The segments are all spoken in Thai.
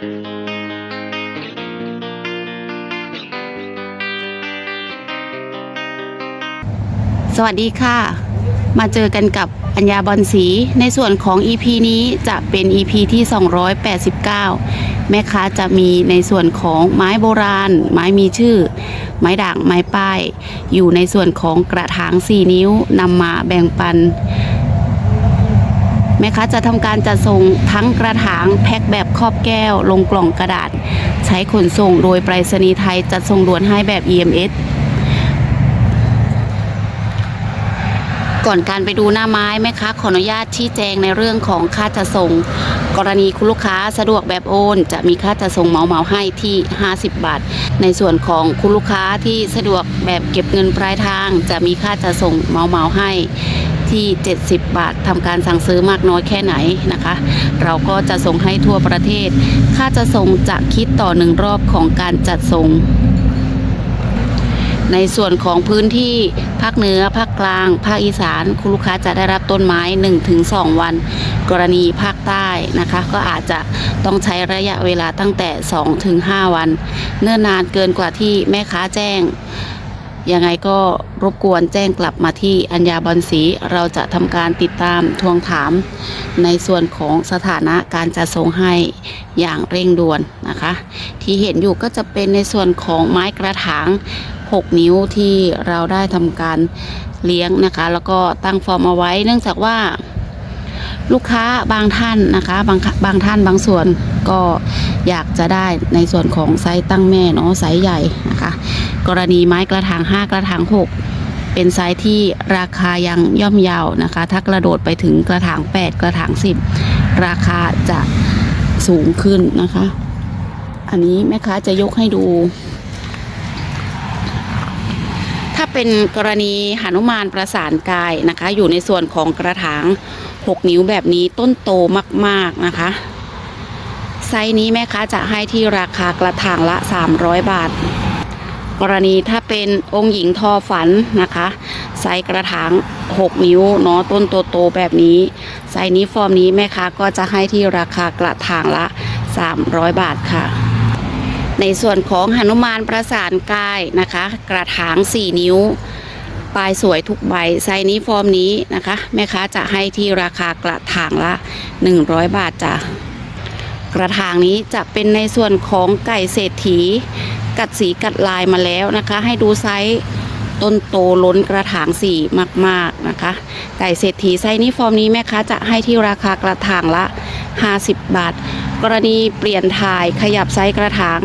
สวัสดีค่ะ มาเจอกันกับอัญญาบอลสี ในส่วนของ EP นี้จะเป็น EP ที่ 289 แม่ค้าจะมีในส่วนของไม้โบราณ ไม้มีชื่อ ไม้ด่างไม้ป้าย อยู่ในส่วนของกระถาง 4 นิ้วนำมาแบ่งปัน แม่ค้าจะทำการจัดส่งทั้งกระถางแพ็คแบบครอบแก้ว ลงกล่องกระดาษ ใช้ขนส่งโดยไปรษณีย์ไทยจัดส่งด่วนให้แบบ EMS ก่อนการไปดูหน้าไม้แม่ค้าขออนุญาตชี้แจงในเรื่องของค่าจัดส่ง กรณีคุณลูกค้าสะดวกแบบโอน จะมีค่าจัดส่งเหมาเหมาให้ที่ 50 บาท ในส่วนของคุณลูกค้าที่สะดวกแบบเก็บเงินปลายทาง จะมีค่าจัดส่งเหมาเหมาให้ ที่ 70 บาททำการสั่งซื้อมากน้อยแค่ไหนนะคะ เราก็จะส่งให้ทั่วประเทศ ค่าจะส่งจะคิดต่อหนึ่งรอบของการจัดส่ง ในส่วนของพื้นที่ภาคเหนือภาคกลาง ภาคอีสาน คุณลูกค้าจะได้รับต้นไม้ 1-2 วัน กรณีภาคใต้นะคะ ก็อาจจะต้องใช้ระยะเวลาตั้งแต่ 2-5 วัน เนิ่นนานเกินกว่าที่แม่ค้าแจ้ง ยังไงก็รบกวนแจ้งกลับมาที่อัญญาบอลสีเราจะทำการติดตามทวงถาม ในส่วนของสถานะการจัดส่งให้อย่างเร่งด่วนนะคะ ที่เห็นอยู่ก็จะเป็นในส่วนของไม้กระถาง 6 นิ้วที่เราได้ทำการเลี้ยงนะคะ แล้วก็ตั้งฟอร์มเอาไว้ เนื่องจากว่าลูกค้าบางท่านนะคะ บางบางท่านบางส่วนก็อยากจะได้ในส่วนของไซส์ตั้งแม่เนาะไซส์ใหญ่นะคะ กรณีไม้กระถาง 5 กระถาง 6 เป็นไซส์ที่ราคายังย่อมเยาวนะคะ ถ้ากระโดดไปถึงกระถาง 8 กระถาง 10 ราคาจะสูงขึ้นนะคะ อันนี้แม่ค้าจะยกให้ดู ถ้าเป็นกรณีหนุมานประสานกายนะคะ อยู่ในส่วนของกระถาง 6 นิ้วแบบนี้ต้นโตมากๆนะคะไซส์นี้แม่ค้าจะให้ที่ราคากระถางละ 300 บาท กรณีถ้าเป็นองค์หญิงทอฝันนะคะ ไซส์กระถาง 6 นิ้วเนาะต้นโตๆแบบนี้ ไซส์นี้ฟอร์มนี้แม่ค้าก็จะให้ที่ราคากระถางละ 300 บาทค่ะ ในส่วนของหนุมานประสานกายนะคะ กระถาง 4 นิ้วปลายสวยทุกใบไซส์นี้ฟอร์มนี้นะคะ แม่ค้าจะให้ที่ราคากระถางละ 100 บาทจ้ะกระถางนี้จะเป็นในส่วนของไก่เศรษฐี กัดสีกัดลายมาแล้วนะคะ ให้ดูไซส์ต้นโตล้นกระถางสีมากๆนะคะ ไก่เศรษฐีไซส์นี้ฟอร์มนี้แม่ค้าจะให้ที่ราคากระถางละ 50 บาท กรณีเปลี่ยนถ่ายขยับไซส์กระถาง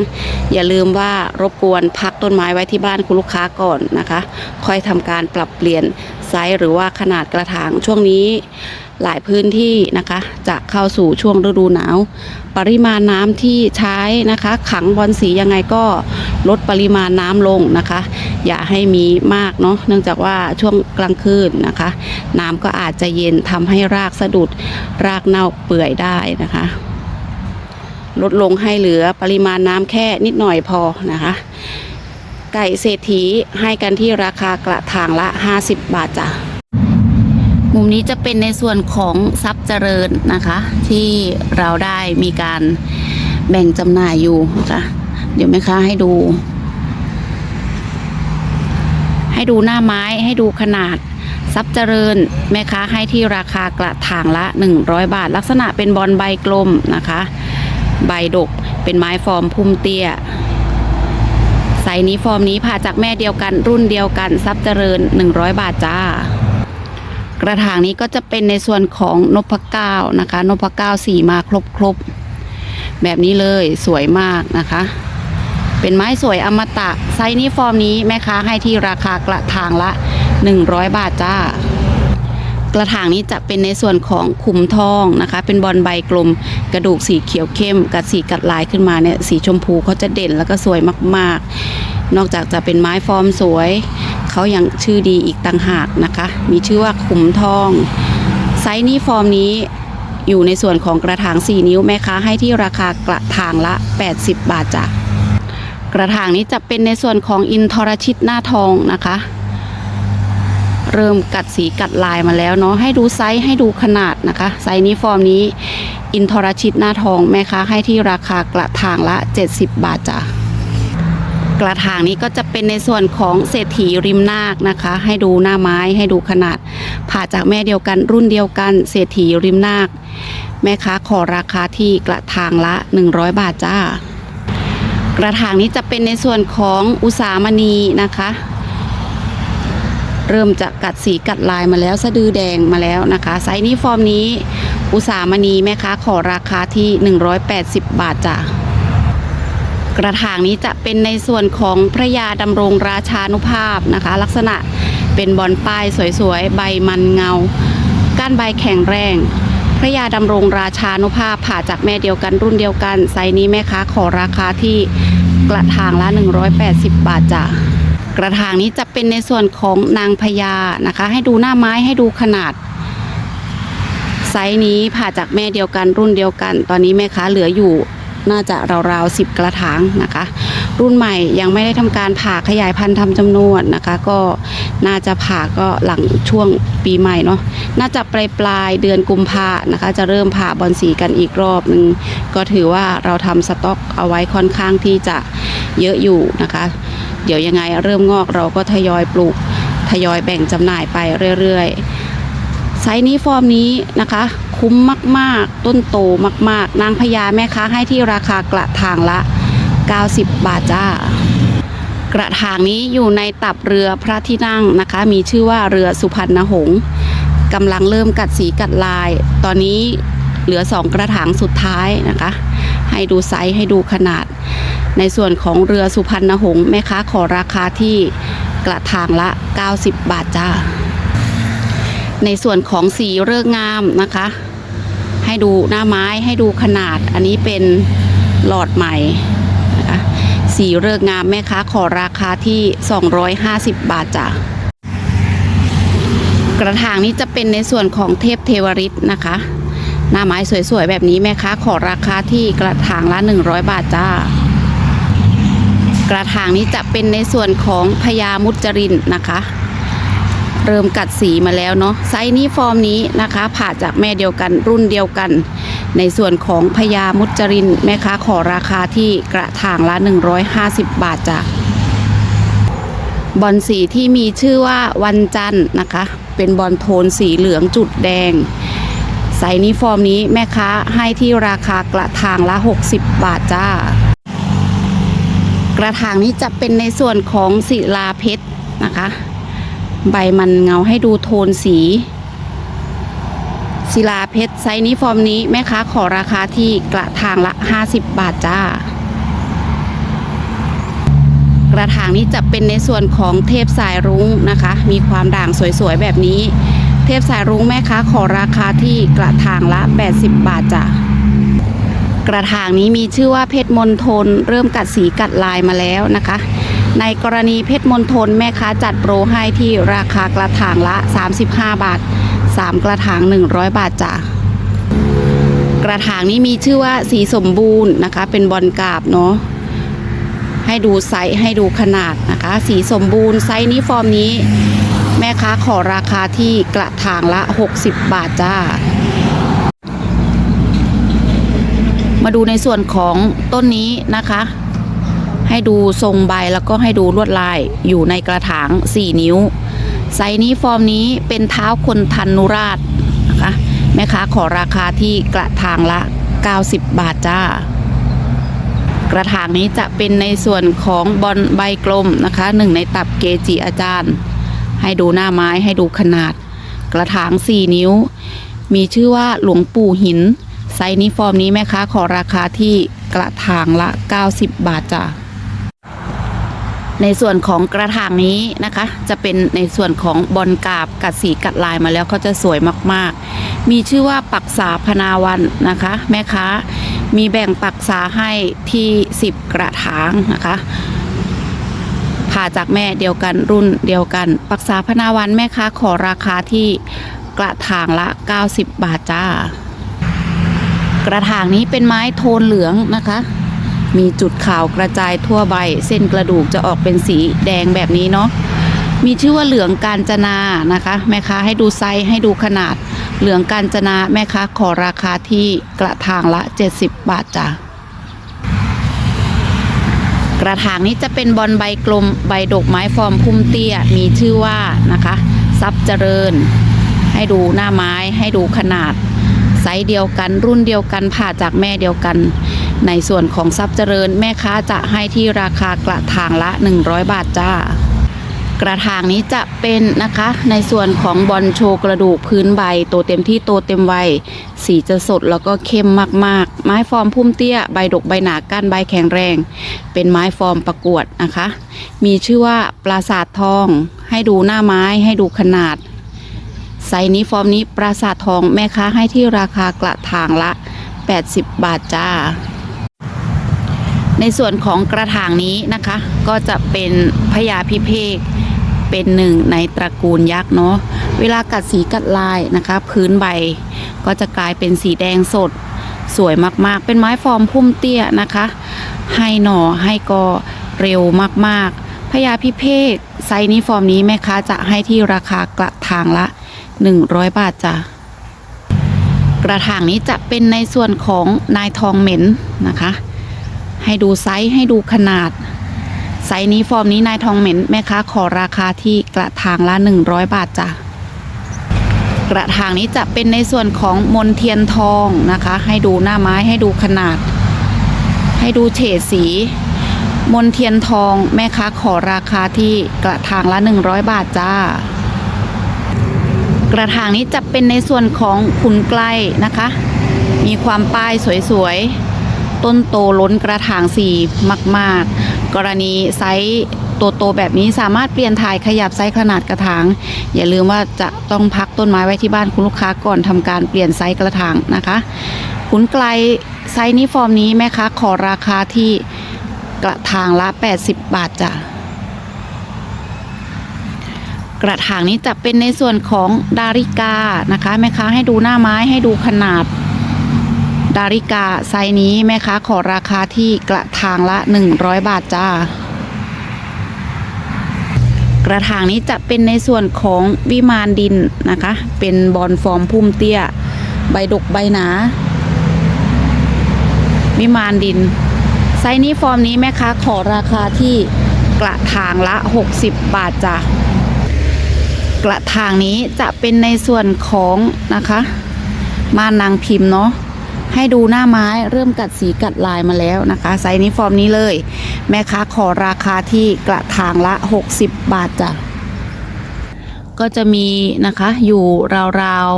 อย่าลืมว่ารบกวนพักต้นไม้ไว้ที่บ้านคุณลูกค้าก่อนนะคะ ค่อยทำการปรับเปลี่ยน ซส์หรือว่าขนาดกระถางช่วงนี้หลายพื้นที่นะคะ จะเข้าสู่ช่วงฤดูหนาว ปริมาณน้ำที่ใช้นะคะ ขังบอลสียังไงก็ลดปริมาณน้ำลงนะคะ อย่าให้มีมากเนาะเนื่องจากว่าช่วงกลางคืนนะคะ น้ำก็อาจจะเย็นทำให้รากสะดุดรากเน่าเปื่อยได้นะคะ ลดลงให้เหลือปริมาณน้ำแค่นิดหน่อยพอนะคะ ไก่เศรษฐีให้กันที่ราคากระถางละ 50 บาทจ้ะ มุมนี้จะเป็นในส่วนของทรัพย์เจริญนะคะ ที่เราได้มีการแบ่งจำหน่ายอยู่นะคะเดี๋ยวแม่ค้าให้ดู ให้ดูหน้าไม้ให้ดูขนาดทรัพย์เจริญแม่ค้าให้ที่ราคากระถางละ 100 บาท ลักษณะเป็นบอลใบกลมนะคะ ใบดกเป็นไม้ฟอร์มพุ่มเตี้ย ไซส์นี้ฟอร์มนี้ผ่าจากแม่เดียวกัน รุ่นเดียวกันซับเจริญ 100 บาทจ้า กระถางนี้ก็จะเป็นในส่วนของนพเก้านะคะนพเก้าสีมาครบครบแบบนี้เลยสวยมากนะคะ เป็นไม้สวยอมตะไซส์นี้ฟอร์มนี้แม่ค้าให้ที่ราคากระถางละ 100 บาทจ้า กระถางนี้จะเป็นในส่วนของขุมทองนะคะ เป็นบอลใบกลม กระดูกสีเขียวเข้ม กับสีกัดลายขึ้นมาเนี่ยสีชมพูเขาจะเด่นแล้วก็สวยมากๆ นอกจากจะเป็นไม้ฟอร์มสวย เขายังชื่อดีอีกต่างหากนะคะ มีชื่อว่าขุมทอง ไซส์นี้ฟอร์มนี้อยู่ในส่วนของกระถาง 4 นิ้วแม่ค้าให้ที่ราคากระถางละ 80 บาทจ้ะกระถางนี้จะเป็นในส่วนของอินทรชิตหน้าทองนะคะ เริ่มกัดสีกัดลายมาแล้วเนาะให้ดูไซส์ให้ดูขนาดนะคะ ไซส์นี้ฟอร์มนี้ อินทรชิตหน้าทองแม่ค้าให้ที่ราคากระถางละ 70 บาทจ้ะกระถางนี้ก็จะเป็นในส่วนของเศรษฐีริมนาคนะคะ ให้ดูหน้าไม้ให้ดูขนาด ผ่าจากแม่เดียวกันรุ่นเดียวกัน เศรษฐีริมนาค แม่ค้าขอราคาที่กระถางละ 100 บาทจ้ากระถางนี้จะเป็นในส่วนของอุสามณีนะคะ เริ่มจะกัดสีกัดลายมาแล้วสะดือแดงมาแล้วนะคะ ไซส์นี้ฟอร์มนี้ อุสามณีแม่ค้าขอราคาที่ 180 บาทจ้ะกระถางนี้จะเป็นในส่วนของพระยาดำรงราชานุภาพนะคะ ลักษณะเป็นบอลป้ายสวยๆ ใบมันเงา ก้านใบแข็งแรง พระยาดำรงราชานุภาพผ่าจากแม่เดียวกันรุ่นเดียวกัน ไซส์นี้แม่ค้าขอราคาที่กระถางละ 180 บาทจ้ะ กระถางนี้จะเป็นในส่วนของนางพญานะคะ ให้ดูหน้าไม้ให้ดูขนาด ไซส์นี้ผ่าจากแม่เดียวกันรุ่นเดียวกัน ตอนนี้แม่ค้าเหลืออยู่น่าจะราวๆ10กระถางนะคะ รุ่นใหม่ยังไม่ได้ทำการผ่าขยายพันธุ์ทำจำนวนนะคะ ก็น่าจะผ่าก็หลังช่วงปีใหม่เนาะน่าจะปลายปลายเดือนกุมภานะคะ จะเริ่มผ่าบอลสีกันอีกรอบหนึ่งก็ถือว่าเราทำสต็อกเอาไว้ค่อนข้างที่จะเยอะอยู่นะคะ เดี๋ยวยังไงเริ่มงอกเราก็ทยอยปลูก ทยอยแบ่งจำหน่ายไปเรื่อยๆ ไซส์นี้ฟอร์มนี้นะคะ คุ้มมากๆ ต้นโตมากๆ นางพญาแม่ค้าให้ที่ราคากระถางละ 90 บาทจ้ากระถางนี้อยู่ในตับเรือพระที่นั่งนะคะ มีชื่อว่าเรือสุพรรณหงษ์กำลังเริ่มกัดสีกัดลาย ตอนนี้เหลือสองกระถางสุดท้ายนะคะ ให้ดูไซส์ให้ดูขนาด ในส่วนของเรือสุพรรณหงษ์แม่ค้าขอราคาที่กระถางละ 90 บาทจ้า ในส่วนของสีเริกษ์งามนะคะ ให้ดูหน้าไม้ให้ดูขนาด อันนี้เป็นหลอดใหม่นะคะสีเริกษ์งามแม่ค้าขอราคาที่ 250 บาทจ้ะกระถางนี้จะเป็นในส่วนของเทพเทวริตนะคะ หน้าไม้สวยๆ แบบนี้แม่ค้าขอราคาที่กระถางละ 100 บาทจ้า กระถางนี้จะเป็นในส่วนของพญามุจรินนะคะ เริ่มกัดสีมาแล้วเนาะไซส์นี้ฟอร์มนี้นะคะ ผ่าจากแม่เดียวกันรุ่นเดียวกัน ในส่วนของพญามุจรินแม่ค้าขอราคาที่กระถางละ 150 บาทจ้ะบอลสีที่มีชื่อว่าวันจันทร์นะคะ เป็นบอลโทนสีเหลืองจุดแดง ไซนี้ฟอร์มนี้แม่ค้าให้ที่ราคากระถางละ 60 บาทจ้า กระถางนี้จะเป็นในส่วนของศิลาเพชรนะคะ ใบมันเงาให้ดูโทนสีศิลาเพชรไซนี้ฟอร์มนี้แม่ค้าขอราคาที่กระถางละ 50 บาทจ้า กระถางนี้จะเป็นในส่วนของเทพสายรุ้งนะคะ มีความด่างสวยๆแบบนี้ เทพสายรุ้งแม่ค้าขอราคาที่กระถางละ 80 บาทจ้ะกระถางนี้มีชื่อว่าเพชรมนทน เริ่มกัดสีกัดลายมาแล้วนะคะ ในกรณีเพชรมนทนแม่ค้าจัดโปรให้ที่ราคากระถางละ 35 บาท 3 กระถาง 100 บาทจ้ะกระถางนี้มีชื่อว่าสีสมบูรณ์นะคะ เป็นบอลกาบเนาะให้ดูไซส์ให้ดูขนาดนะคะ สีสมบูรณ์ไซส์นี้ฟอร์มนี้ แม่ค้าขอราคาที่กระถางละ 60 บาทจ้า มาดูในส่วนของต้นนี้นะคะ ให้ดูทรงใบแล้วก็ให้ดูลวดลายอยู่ในกระถาง 4 นิ้ว ไซนี้ฟอร์มนี้เป็นเท้าคนทันนุราชนะคะแม่ค้าขอราคาที่กระถางละ 90 บาทจ้ากระถางนี้จะเป็นในส่วนของบอลใบกลมนะคะหนึ่งในตับเกจิอาจารย์ ให้ดูหน้าไม้ให้ดูขนาด กระถาง 4 นิ้ว มีชื่อว่าหลวงปู่หิน ไซส์นี้ฟอร์มนี้แม่ค้าขอราคาที่กระถางละ 90 บาทจ้ะในส่วนของกระถางนี้นะคะ จะเป็นในส่วนของบอลกาบกัดสีกัดลายมาแล้วเขาจะสวยมากๆ มีชื่อว่าปักษาพนาวันนะคะ แม่ค้ามีแบ่งปักษาให้ที่ 10 กระถางนะคะ ผ่าจากแม่เดียวกันรุ่นเดียวกันปักษาพนาวันแม่ค้าขอราคาที่กระถางละ 90 บาทจ้า กระถางนี้เป็นไม้โทนเหลืองนะคะ มีจุดขาวกระจายทั่วใบ เส้นกระดูกจะออกเป็นสีแดงแบบนี้เนาะมีชื่อว่าเหลืองกาญจนานะคะ แม่ค้าให้ดูไซส์ให้ดูขนาด เหลืองกาญจนาแม่ค้าขอราคาที่กระถางละ 70 บาทจ้ะก ระถางนี้จะเป็นบอลใบกลมใบดกไม้ฟอร์มพุ่มเตี้ย มีชื่อว่านะคะซับเจริญ ให้ดูหน้าไม้ให้ดูขนาดไซส์เดียวกัน รุ่นเดียวกันผ่าจากแม่เดียวกัน ในส่วนของซับเจริญ แม่ค้าจะให้ที่ราคากระถางละ 100 บาทจ้า กระถางนี้จะเป็นนะคะในส่วนของบอลโชว์กระดูกพื้นใบ โตเต็มที่โตเต็มวัยสีจะสดแล้วก็เข้มมากๆ ไม้ฟอร์มพุ่มเตี้ยใบดกใบหนาก้านใบแข็งแรง เป็นไม้ฟอร์มประกวดนะคะ มีชื่อว่าปราสาททอง ให้ดูหน้าไม้ให้ดูขนาดไซนี้ฟอร์มนี้ปราสาททองแม่ค้าให้ที่ราคากระถางละ 80 บาทจ้า ในส่วนของกระถางนี้นะคะ ก็จะเป็นพญาพิเภกเป็นหนึ่งในตระกูลยักษ์เนาะเวลากัดสีกัดลายนะคะ พื้นใบก็จะกลายเป็นสีแดงสดสวยมากๆ เป็นไม้ฟอร์มพุ่มเตี้ยนะคะ ให้หน่อให้กอเร็วมากๆพญาพิเภกไซส์นี้ฟอร์มนี้แม่ค้าจะให้ที่ราคากระถางละ 100 บาทจ้ะกระถางนี้จะเป็นในส่วนของนายทองเหม็นนะคะ ให้ดูไซส์ให้ดูขนาด ไซส์นี้ฟอร์มนี้นายทองเหม็นแม่ค้าขอราคาที่กระถางละ 100 บาทจ้ะกระถางนี้จะเป็นในส่วนของมนเทียนทองนะคะ ให้ดูหน้าไม้ให้ดูขนาด ให้ดูเฉดสี มนเทียนทองแม่ค้าขอราคาที่กระถางละ 100 บาทจ้ากระถางนี้จะเป็นในส่วนของขุนไกลนะคะ มีความป้ายสวยๆ ต้นโตล้นกระถางสีมาก ๆ กรณีไซส์โตแบบนี้สามารถเปลี่ยนถ่ายขยับไซส์ขนาดกระถาง อย่าลืมว่าจะต้องพักต้นไม้ไว้ที่บ้านคุณลูกค้าก่อนทำการเปลี่ยนไซส์กระถางนะคะขุนไกลไซส์นี้ฟอร์มนี้แม่ค้าขอราคาที่กระถางละ 80 บาทจ้ะกระถางนี้จะเป็นในส่วนของดาริกานะคะแม่ค้าให้ดูหน้าไม้ให้ดูขนาด ดาริกาไซนี้แม่ค้าขอราคาที่กระถางละ 100 บาทจ้า กระถางนี้จะเป็นในส่วนของวิมานดินนะคะ เป็นบอลฟอร์มพุ่มเตี้ย ใบดกใบหนา วิมานดิน ไซนี้ฟอร์มนี้แม่ค้าขอราคาที่กระถางละ 60 บาทจ้ะกระถางนี้จะเป็นในส่วนของนะคะม่านนางพิมพ์เนาะ ให้ดูหน้าไม้เริ่มกัดสีกัดลายมาแล้วนะคะไซส์นี้ฟอร์มนี้เลย แม่ค้าขอราคาที่กระถางละ 60 บาทจ้ะก็จะมีนะคะอยู่ราว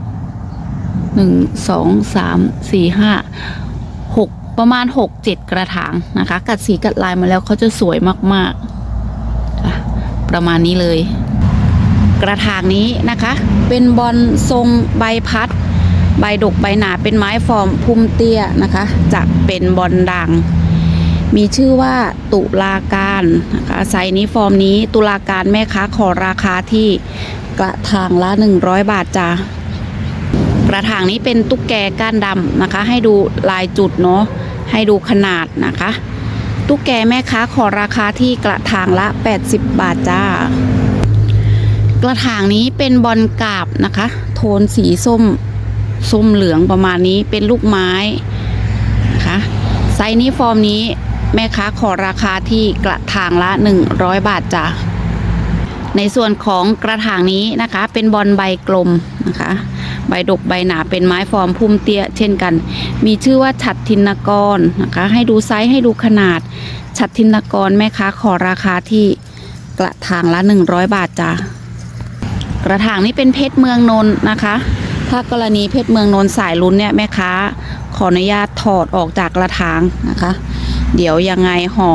ๆหนึ่งสองสามสี่ห้าหกประมาณหกเจ็ดกระถางนะคะ กัดสีกัดลายมาแล้วเขาจะสวยมากๆ ประมาณนี้เลย กระถางนี้นะคะ เป็นบอลทรงใบพัด ใบดกใบหนาเป็นไม้ฟอร์มพุ่มเตี้ยนะคะจะเป็นบอลด่าง มีชื่อว่าตุลาการนะคะไซส์นี้ฟอร์มนี้ตุลาการแม่ค้าขอราคาที่กระถางละ 100 บาทจ้ากระถางนี้เป็นตุ๊กแกก้านดำนะคะ ให้ดูลายจุดเนาะให้ดูขนาดนะคะ ตุ๊กแกแม่ค้าขอราคาที่กระถางละ 80 บาทจ้ากระถางนี้เป็นบอลกาบนะคะ โทนสีส้ม ส้มเหลืองประมาณนี้เป็นลูกไม้นะคะไซส์นี้ฟอร์มนี้แม่ค้าขอราคาที่กระถางละ 100 บาทจ้ะในส่วนของกระถางนี้นะคะ เป็นบอลใบกลมนะคะ ใบดกใบหนาเป็นไม้ฟอร์มพุ่มเตี้ยเช่นกัน มีชื่อว่าฉัดทินกรนะคะ ให้ดูไซส์ให้ดูขนาดฉัดทินกรแม่ค้าขอราคาที่กระถางละ 100 บาทจ้ะกระถางนี้เป็นเพชรเมืองนนนะคะ ถ้ากรณีเพชรเมืองนนท์สายลุ้นเนี่ยแม่ค้าขออนุญาตถอดออกจากกระถางนะคะ เดี๋ยวยังไงห่อ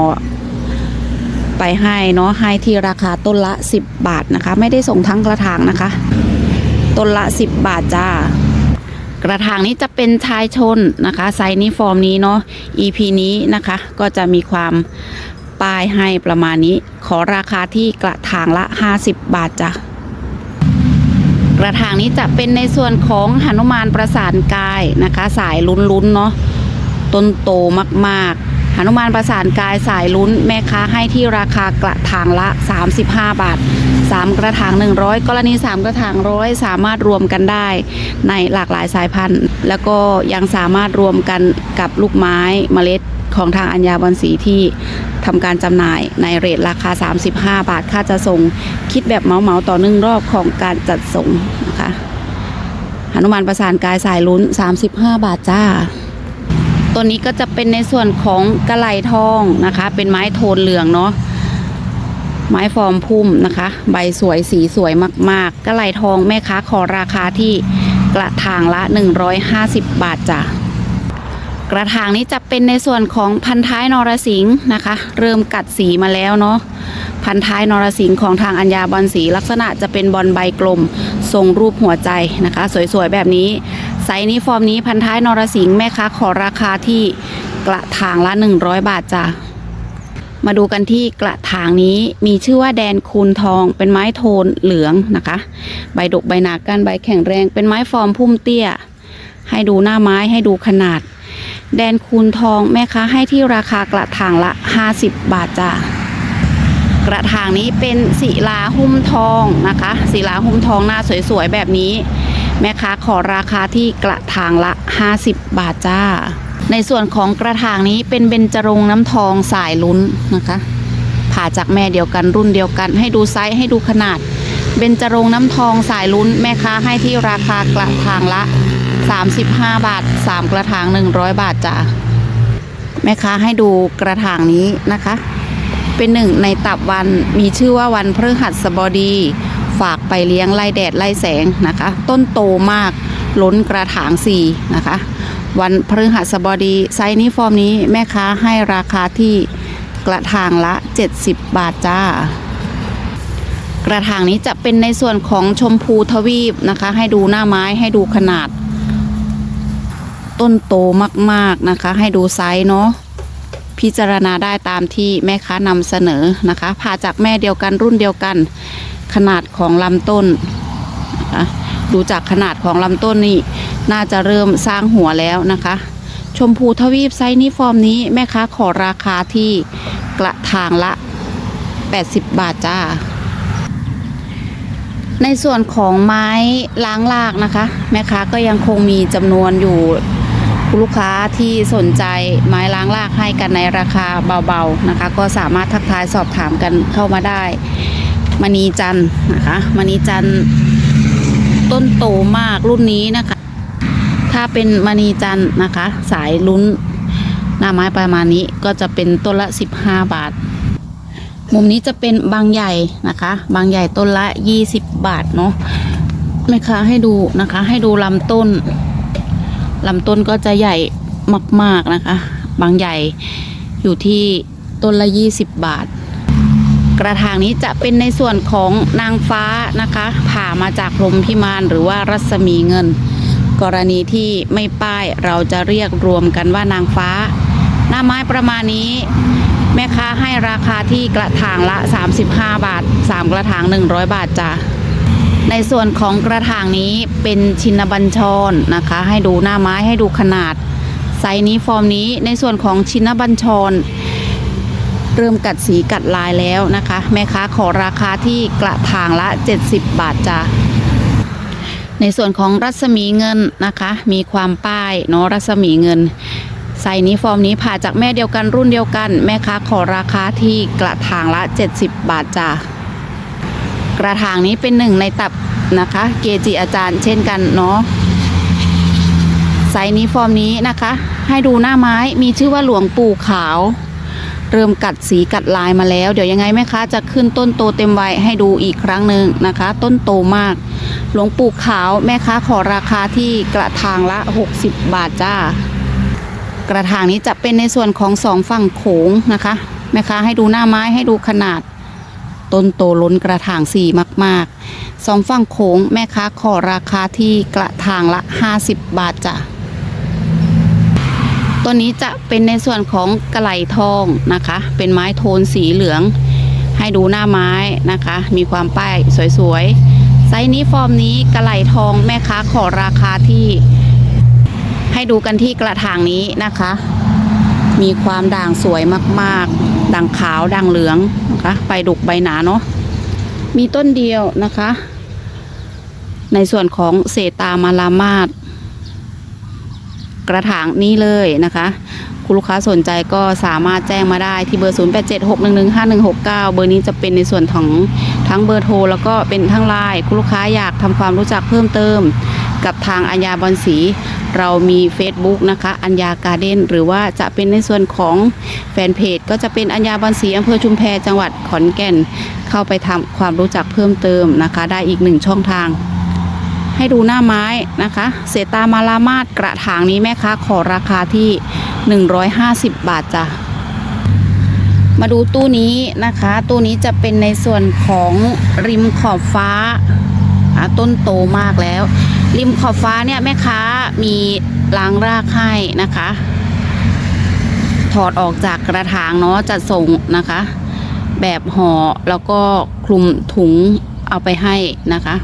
ไปให้เนาะให้ที่ราคาต้นละ 10 บาทนะคะ ไม่ได้ส่งทั้งกระถางนะคะ ต้นละ 10 บาทจ้ากระถางนี้จะเป็นชายชนนะคะไซส์นี้ฟอร์มนี้เนาะ EP นี้นะคะ ก็จะมีความป้ายให้ประมาณนี้ ขอราคาที่กระถางละ 50 บาทจ้ะ กระถางนี้จะเป็นในส่วนของหนุมานประสานกายนะคะ สายลุ้นๆเนาะต้นโตมากๆหนุมานประสานกายสายลุ้นแม่ค้าให้ที่ราคากระถางละ 35 บาท 3 กระถาง 100 กรณี 3 กระถางร้อยสามารถรวมกันได้ ในหลากหลายสายพันธุ์ แล้วก็ยังสามารถรวมกันกับลูกไม้เมล็ด ของทางอัญญาบอนสีที่ทำการจำหน่ายในเรทราคา 35 บาท ค่าจะส่งคิดแบบเมาเมาต่อหนึ่งรอบของการจัดส่งนะคะหนุมานประสานกายสายลุ้น 35 บาทจ้า ตัวนี้ก็จะเป็นในส่วนของกระไหลทองนะคะ เป็นไม้โทนเหลืองเนาะไม้ฟอร์มพุ่มนะคะ ใบสวยสีสวยมาก ๆกระไหลทองแม่ค้าขอราคาที่กระถางละ 150 บาทจ้ะ กระถางนี้จะเป็นในส่วนของพันท้ายนรสิงห์นะคะ เริ่มกัดสีมาแล้วเนาะพันท้ายนรสิงห์ของทางอัญญาบอลสีลักษณะจะเป็นบอลใบกลม ทรงรูปหัวใจนะคะ สวยๆแบบนี้ไซส์นี้ฟอร์มนี้พันท้ายนรสิงห์แม่ค้าขอราคาที่กระถางละ 100 บาทจ้ะมาดูกันที่กระถางนี้มีชื่อว่าแดนคูณทอง เป็นไม้โทนเหลืองนะคะ ใบดกใบหนาก้านใบแข็งแรง เป็นไม้ฟอร์มพุ่มเตี้ย ให้ดูหน้าไม้ให้ดูขนาด แดนคูณทองแม่ค้าให้ที่ราคากระถางละ 50 บาทจ้ะกระถางนี้เป็นศิลาหุ้มทองนะคะศิลาหุ้มทองหน้าสวยๆแบบนี้ แม่ค้าขอราคาที่กระถางละ 50 บาทจ้า ในส่วนของกระถางนี้เป็นเบญจรงน้ำทองสายลุ้นนะคะผ่าจากแม่เดียวกันรุ่นเดียวกัน ให้ดูไซส์ให้ดูขนาดเบญจรงน้ำทองสายลุ้น แม่ค้าให้ที่ราคากระถางละ 35 บาท 3 กระถาง 100 บาทจ้าแม่ค้าให้ดูกระถางนี้นะคะ เป็นหนึ่งในตับวันมีชื่อว่าวันพฤหัสบดี ฝากไปเลี้ยงไล่แดดไล่แสงนะคะ ต้นโตมากล้นกระถางสี่นะคะ วันพฤหัสบดีไซส์นี้ฟอร์มนี้แม่ค้าให้ราคาที่กระถางละ 70 บาทจ้ากระถางนี้จะเป็นในส่วนของชมพูทวีปนะคะ ให้ดูหน้าไม้ให้ดูขนาด ต้นโตมากๆนะคะ ให้ดูไซส์เนาะพิจารณาได้ตามที่แม่ค้านำเสนอนะคะผ่าจากแม่เดียวกันรุ่นเดียวกัน ขนาดของลำต้นนะคะดูจากขนาดของลำต้นนี่น่าจะเริ่มสร้างหัวแล้วนะคะ ชมพูทวีปไซส์นี้ฟอร์มนี้แม่ค้าขอราคาที่กระถางละ 80 บาทจ้า ในส่วนของไม้ล้างลากนะคะ แม่ค้าก็ยังคงมีจำนวนอยู่ ลูกค้าที่สนใจไม้ล้างลากให้กันในราคาเบาๆนะคะ ก็สามารถทักทายสอบถามกันเข้ามาได้มณีจันนะคะมณีจันต้นโตมากรุ่นนี้นะคะ ถ้าเป็นมณีจันนะคะ สายลุ้นหน้าไม้ประมาณนี้ก็จะเป็นต้นละ 15 บาท มุมนี้จะเป็นบางใหญ่นะคะ บางใหญ่ต้นละ 20 บาทเนาะแม่ค้าให้ดูนะคะ ให้ดูลำต้น ลำต้นก็จะใหญ่มาก ๆนะคะ บางใหญ่อยู่ที่ต้นละ 20 บาท กระถางนี้จะเป็นในส่วนของนางฟ้านะคะ ผ่ามาจากพรมพิมานหรือว่ารัศมีเงิน กรณีที่ไม่ป้ายเราจะเรียกรวมกันว่านางฟ้า หน้าไม้ประมาณนี้ แม่ค้าให้ราคาที่กระถางละ 35 บาท 3 กระถาง 100 บาทจ้ะ ในส่วนของกระถางนี้เป็นชินบัญชรนะคะ ให้ดูหน้าไม้ให้ดูขนาดไซส์นี้ฟอร์มนี้ในส่วนของชินบัญชร เริ่มกัดสีกัดลายแล้วนะคะ แม่ค้าขอราคาที่กระถางละ 70 บาทจ้ะในส่วนของรัศมีเงินนะคะ มีความป้ายเนาะรัศมีเงินไซนี้ฟอร์มนี้ผ่าจากแม่เดียวกันรุ่นเดียวกัน แม่ค้าขอราคาที่กระถางละ 70 บาทจ้ะ กระถางนี้เป็นหนึ่งในตับนะคะ เกจิอาจารย์เช่นกันเนาะไซส์นี้ฟอร์มนี้นะคะ ให้ดูหน้าไม้มีชื่อว่าหลวงปู่ขาว เริ่มกัดสีกัดลายมาแล้ว เดี๋ยวยังไงแม่ค้าจะขึ้นต้นโตเต็มวัยให้ดูอีกครั้งหนึ่งนะคะ ต้นโตมาก หลวงปู่ขาวแม่ค้าขอราคาที่กระถางละ 60 บาทจ้ากระถางนี้จะเป็นในส่วนของสองฝั่งโขงนะคะแม่ค้าให้ดูหน้าไม้ให้ดูขนาด ต้นโตล้นกระถางสีมากๆสองฝั่งโขงแม่ค้าขอราคาที่กระถางละ 50 บาทจ้ะตัวนี้จะเป็นในส่วนของกระไหลทองนะคะ เป็นไม้โทนสีเหลือง ให้ดูหน้าไม้นะคะ มีความป้ายสวยๆไซส์นี้ฟอร์มนี้กระไหลทองแม่ค้าขอราคาที่ ให้ดูกันที่กระถางนี้นะคะ มีความด่างสวยมากๆ ด่างขาวด่างเหลืองนะคะใบดุกใบหนาเนาะมีต้นเดียวนะคะ ในส่วนของเศษตามาลามาดกระถางนี้เลยนะคะ คุณลูกค้าสนใจก็สามารถแจ้งมาได้ที่เบอร์ 0876115169 เบอร์นี้จะเป็นในส่วนของทั้งเบอร์โทร แล้วก็เป็นทั้งไลน์คุณลูกค้าอยากทำความรู้จักเพิ่มเติม กับทางอัญญาบอลสี เรามี Facebook นะคะ อัญญาการ์เด้นหรือว่าจะเป็นในส่วนของแฟนเพจ ก็จะเป็นอัญญาบอลสีอำเภอชุมแพจังหวัดขอนแก่น เข้าไปทำความรู้จักเพิ่มเติมนะคะ ได้อีกหนึ่งช่องทางให้ดูหน้าไม้นะคะ เสตามาลามาดกระถางนี้แม่ค้าขอราคาที่ 150 บาทจ้ะ มาดูตู้นี้นะคะ ตู้นี้จะเป็นในส่วนของริมขอบฟ้า ต้นโตมากแล้ว ริมขอบฟ้าเนี่ยแม่ค้ามีล้างรากให้นะคะ ถอดออกจากกระถางเนาะจัดส่งนะคะ แบบห่อแล้วก็คลุมถุงเอาไปให้นะคะ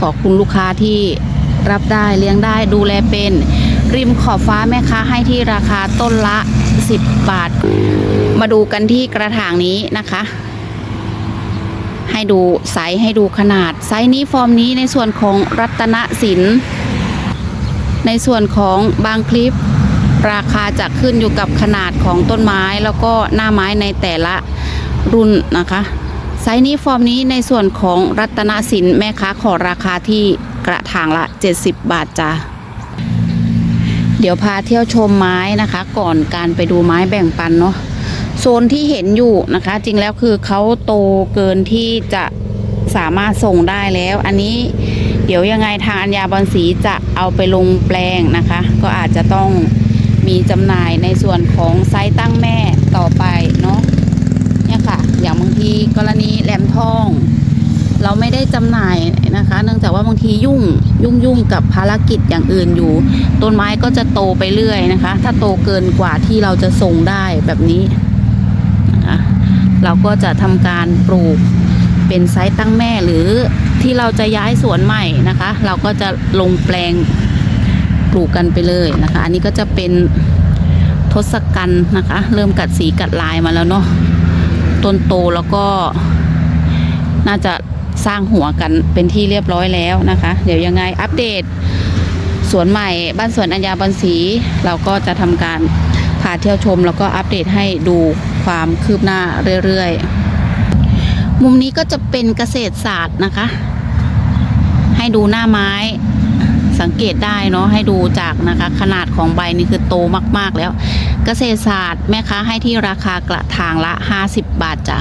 ขอบคุณลูกค้าที่รับได้เลี้ยงได้ดูแลเป็น ริมขอบฟ้าแม่ค้าให้ที่ราคาต้นละ 10 บาท มาดูกันที่กระถางนี้นะคะ ให้ดูไซส์ให้ดูขนาด ไซส์นี้ฟอร์มนี้ในส่วนของรัตนสิน ในส่วนของบางคลิป ราคาจะขึ้นอยู่กับขนาดของต้นไม้แล้วก็หน้าไม้ในแต่ละรุ่นนะคะไซส์นี้ฟอร์มนี้ในส่วนของรัตนสินแม่ค้าขอราคาที่กระถางละ 70 บาทจ้า เดี๋ยวพาเที่ยวชมไม้นะคะ ก่อนการไปดูไม้แบ่งปันเนาะโซนที่เห็นอยู่นะคะ จริงแล้วคือเขาโตเกินที่จะสามารถส่งได้แล้ว อันนี้เดี๋ยวยังไงทางอัญญาบอลสีจะเอาไปลงแปลงนะคะ ก็อาจจะต้องมีจำหน่ายในส่วนของไซส์ตั้งแม่ต่อไปเนาะเนี่ยค่ะ อย่างบางทีกรณีแหลมทอง เราไม่ได้จำหน่ายนะคะ เนื่องจากว่าบางทียุ่งยุ่งยุ่งกับภารกิจอย่างอื่นอยู่ ต้นไม้ก็จะโตไปเรื่อยนะคะ ถ้าโตเกินกว่าที่เราจะส่งได้แบบนี้นะคะเราก็จะทำการปลูกเป็นไซส์ตั้งแม่หรือที่เราจะย้ายสวนใหม่นะคะ เราก็จะลงแปลงปลูกกันไปเลยนะคะ อันนี้ก็จะเป็นทศกัณฐ์นะคะ เริ่มกัดสีกัดลายมาแล้วเนาะต้นโตแล้วก็น่าจะ สร้างหัวกันเป็นที่เรียบร้อยแล้วนะคะ เดี๋ยวยังไงอัปเดตสวนใหม่บ้านสวนอัญญาบันสี เราก็จะทำการพาเที่ยวชม แล้วก็อัปเดตให้ดูความคืบหน้าเรื่อยๆ มุมนี้ก็จะเป็นเกษตรศาสตร์นะคะ ให้ดูหน้าไม้สังเกตได้เนาะให้ดูจากนะคะ ขนาดของใบนี่คือโตมากๆแล้ว เกษตรศาสตร์แม่ค้าให้ที่ราคากระถางละ 50 บาทจ้ะ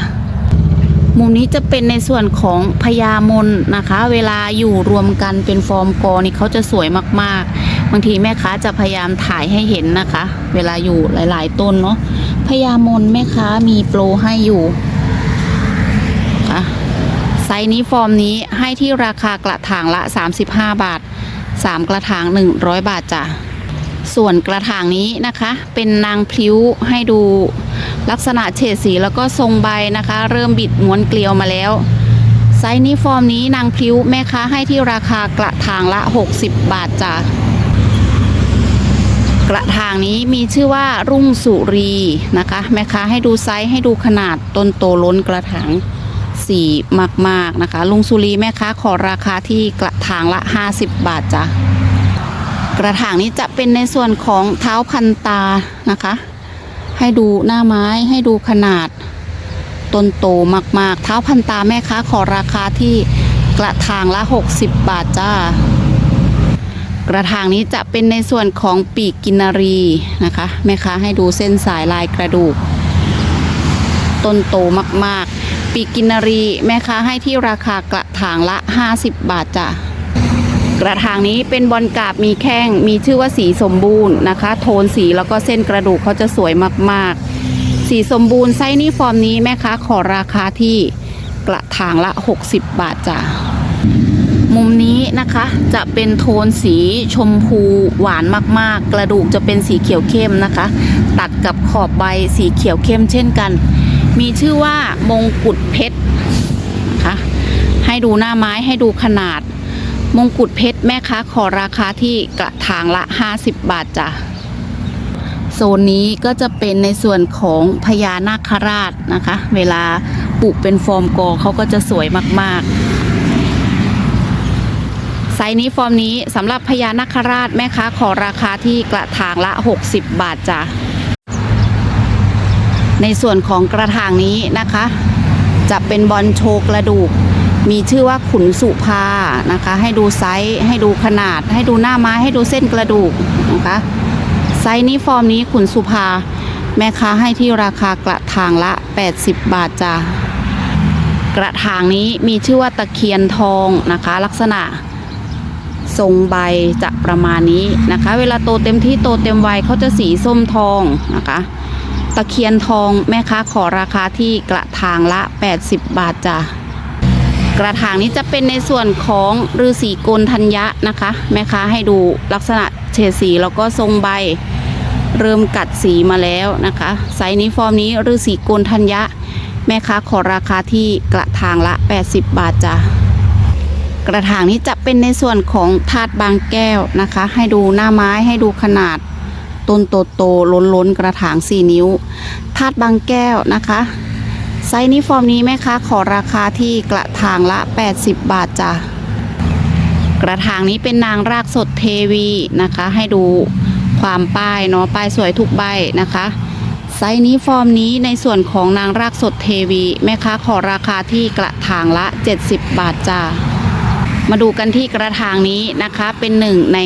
มุมนี้จะเป็นในส่วนของพญามนนะคะ เวลาอยู่รวมกันเป็นฟอร์มกอนี่เขาจะสวยมากๆ บางทีแม่ค้าจะพยายามถ่ายให้เห็นนะคะ เวลาอยู่หลายๆ ต้นเนาะพญามนแม่ค้ามีโปรให้อยู่ค่ะไซส์นี้ฟอร์มนี้ให้ที่ราคากระถางละ 35 บาท 3 กระถาง 100 บาทจ้ะ ส่วนกระถางนี้นะคะ เป็นนางพลิ้วให้ดูลักษณะเฉดสีแล้วก็ทรงใบนะคะ เริ่มบิดม้วนเกลียวมาแล้ว ไซส์นี้ฟอร์มนี้นางพลิ้วแม่ค้าให้ที่ราคากระถางละ 60 บาทจ้ะกระถางนี้มีชื่อว่ารุ่งสุรีนะคะ แม่ค้าให้ดูไซส์ให้ดูขนาดต้นโตล้นกระถางสีมากๆนะคะ ลุงสุรีแม่ค้าขอราคาที่กระถางละ 50 บาทจ้ะ กระถางนี้จะเป็นในส่วนของเท้าพันตานะคะ ให้ดูหน้าไม้ให้ดูขนาดต้นโตมากๆ เท้าพันตาแม่ค้าขอราคาที่กระถางละ 60 บาทจ้ากระถางนี้จะเป็นในส่วนของปีกกินารีนะคะแม่ค้าให้ดูเส้นสายลายกระดูก ต้นโตมากๆ ปีกกินารีแม่ค้าให้ที่ราคากระถางละ 50 บาทจ้ะ กระถางนี้เป็นบอลกาบมีแข้ง มีชื่อว่าสีสมบูรณ์นะคะ โทนสีแล้วก็เส้นกระดูกเขาจะสวยมากๆ สีสมบูรณ์ไซส์นี้ฟอร์มนี้แม่ค้าขอราคาที่กระถางละ 60 บาทจ้ะมุมนี้นะคะจะเป็นโทนสีชมพูหวานมากๆ กระดูกจะเป็นสีเขียวเข้มนะคะ ตัดกับขอบใบสีเขียวเข้มเช่นกัน มีชื่อว่ามงกุฎเพชรนะคะให้ดูหน้าไม้ให้ดูขนาด มงกุฎเพชรแม่ค้าขอราคาที่กระถางละ 50 บาทจ้ะโซนนี้ก็จะเป็นในส่วนของพญานาคราชนะคะ เวลาปลูกเป็นฟอร์มกอเขาก็จะสวยมากๆไซส์นี้ฟอร์มนี้สำหรับพญานาคราชแม่ค้าขอราคาที่กระถางละ 60 บาทจ้ะในส่วนของกระถางนี้นะคะ จะเป็นบอลโชกระดูก มีชื่อว่าขุนสุภานะคะ ให้ดูไซส์ให้ดูขนาด ให้ดูหน้าไม้ให้ดูเส้นกระดูกนะคะไซส์นี้ฟอร์มนี้ขุนสุภา แม่ค้าให้ที่ราคากระถางละ 80 บาทจ้ะกระถางนี้มีชื่อว่าตะเคียนทองนะคะ ลักษณะทรงใบจะประมาณนี้นะคะ เวลาโตเต็มที่โตเต็มวัยเขาจะสีส้มทองนะคะ ตะเคียนทองแม่ค้าขอราคาที่กระถางละ 80 บาทจ้ะ กระถางนี้จะเป็นในส่วนของฤาษีโกนธัญญะนะคะ แม่ค้าให้ดูลักษณะเฉดสีแล้วก็ทรงใบ เริ่มกัดสีมาแล้วนะคะไซส์นี้ฟอร์มนี้ฤาษีโกนธัญญะ แม่ค้าขอราคาที่กระถางละ 80 บาทจ้ะกระถางนี้จะเป็นในส่วนของถาดบางแก้วนะคะ ให้ดูหน้าไม้ให้ดูขนาดต้นโตโตล้นล้นกระถาง 4 นิ้วถาดบางแก้วนะคะ ไซส์นี้ฟอร์มนี้แม่ค้าขอราคาที่กระถางละ 80 บาทจ้ะกระถางนี้เป็นนางรากสดเทวีนะคะ ให้ดูความป้ายเนาะป้ายสวยทุกใบนะคะ ไซส์นี้ฟอร์มนี้ในส่วนของนางรากสดเทวี แม่ค้าขอราคาที่กระถางละ 70 บาทจ้ามาดูกันที่กระถางนี้นะคะเป็นหนึ่งใน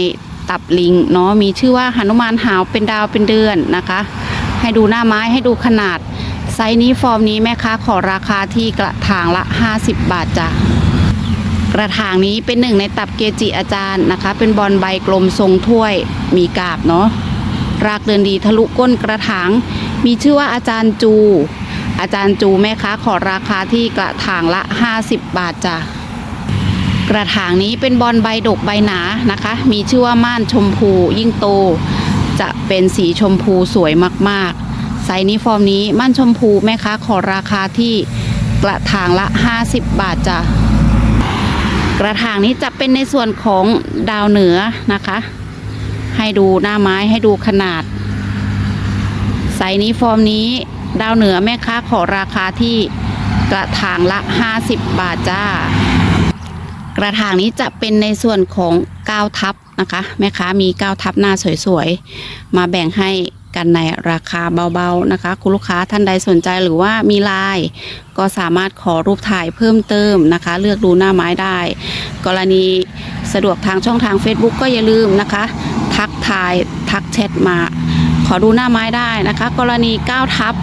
ตับลิงเนาะมีชื่อว่าหนุมานหาวเป็นดาวเป็นเดือนนะคะ ให้ดูหน้าไม้ให้ดูขนาด ไซส์นี้ฟอร์มนี้แม่ค้าขอราคาที่กระถางละ 50 บาทจ้ะกระถางนี้เป็นหนึ่งในตับเกจิอาจารย์นะคะ เป็นบอลใบกลมทรงถ้วยมีกาบเนาะรากเดินดีทะลุก้นกระถาง มีชื่อว่าอาจารย์จู อาจารย์จูแม่ค้าขอราคาที่กระถางละ 50 บาทจ้ะกระถางนี้เป็นบอลใบดกใบหนานะคะ มีชื่อว่าม่านชมพูยิ่งโต จะเป็นสีชมพูสวยมากๆ ไซส์นี้ฟอร์มนี้ม่านชมพูแม่ค้าขอราคาที่กระถางละ 50 บาทจ้ะกระถางนี้จะเป็นในส่วนของดาวเหนือนะคะ ให้ดูหน้าไม้ให้ดูขนาดไซส์นี้ฟอร์มนี้ดาวเหนือแม่ค้าขอราคาที่กระถางละ 50 บาทจ้า กระถางนี้จะเป็นในส่วนของก้าวทับนะคะ แม่ค้ามีก้าวทับหน้าสวยๆ มาแบ่งให้ กันในราคาเบาๆนะคะ คุณลูกค้าท่านใดสนใจหรือว่ามีลน์ก็สามารถขอรูปถ่ายเพิ่มเติมนะคะ เลือกดูหน้าไม้ได้ กรณีสะดวกทางช่องทาง Facebook ก็อย่าลืมนะคะ ทักทายทักแชทมา ขอดูหน้าไม้ได้นะคะ กรณีก้าวทับ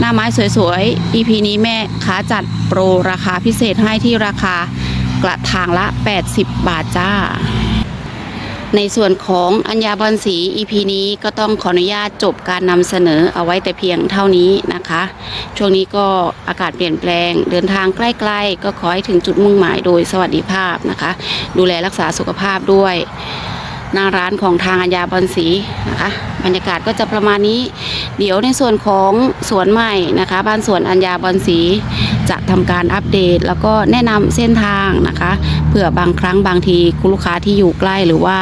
หน้าไม้สวยๆ EP นี้แม่ค้าจัดโปรราคาพิเศษให้ที่ราคากระถางละ 80 บาทจ้า ในส่วนของอัญญาบอลสี EP นี้ก็ต้องขออนุญาตจบการนำเสนอเอาไว้แต่เพียงเท่านี้นะคะ ช่วงนี้ก็อากาศเปลี่ยนแปลง เดินทางใกล้ๆ ก็ขอให้ถึงจุดมุ่งหมายโดยสวัสดิภาพนะคะ ดูแลรักษาสุขภาพด้วย หน้าร้านของทางอัญญาบอลสีนะคะบรรยากาศก็จะประมาณนี้ เดี๋ยวในส่วนของสวนใหม่นะคะ บ้านสวนอัญญาบอลสีจะทำการอัปเดต แล้วก็แนะนำเส้นทางนะคะเผื่อบางครั้งบางทีคุณลูกค้าที่อยู่ใกล้หรือว่า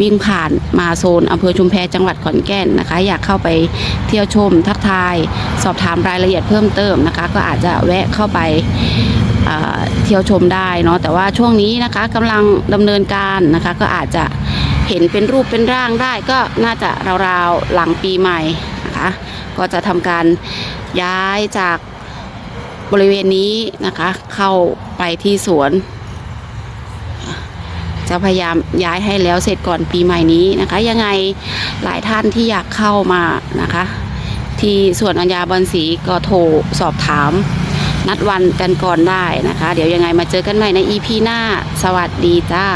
วิ่งผ่านมาโซนอำเภอชุมแพจังหวัดขอนแก่นนะคะ อยากเข้าไปเที่ยวชมทักทาย สอบถามรายละเอียดเพิ่มเติมนะคะ ก็อาจจะแวะเข้าไปเอ่อเที่ยวชมได้เนาะแต่ว่าช่วงนี้นะคะกำลังดำเนินการนะคะก็อาจจะ เห็นเป็นรูปเป็นร่างได้ก็น่าจะราวๆหลังปีใหม่นะคะก็จะทำการย้ายจากบริเวณนี้นะคะ เข้าไปที่สวน จะพยายามย้ายให้แล้วเสร็จก่อนปีใหม่นี้นะคะ ยังไงหลายท่านที่อยากเข้ามานะคะ ที่สวนอัญญาบอนศรีก็โทรสอบถาม นัดวันกันก่อนได้นะคะ เดี๋ยวยังไงมาเจอกันใหม่ใน EP หน้า สวัสดีจ้า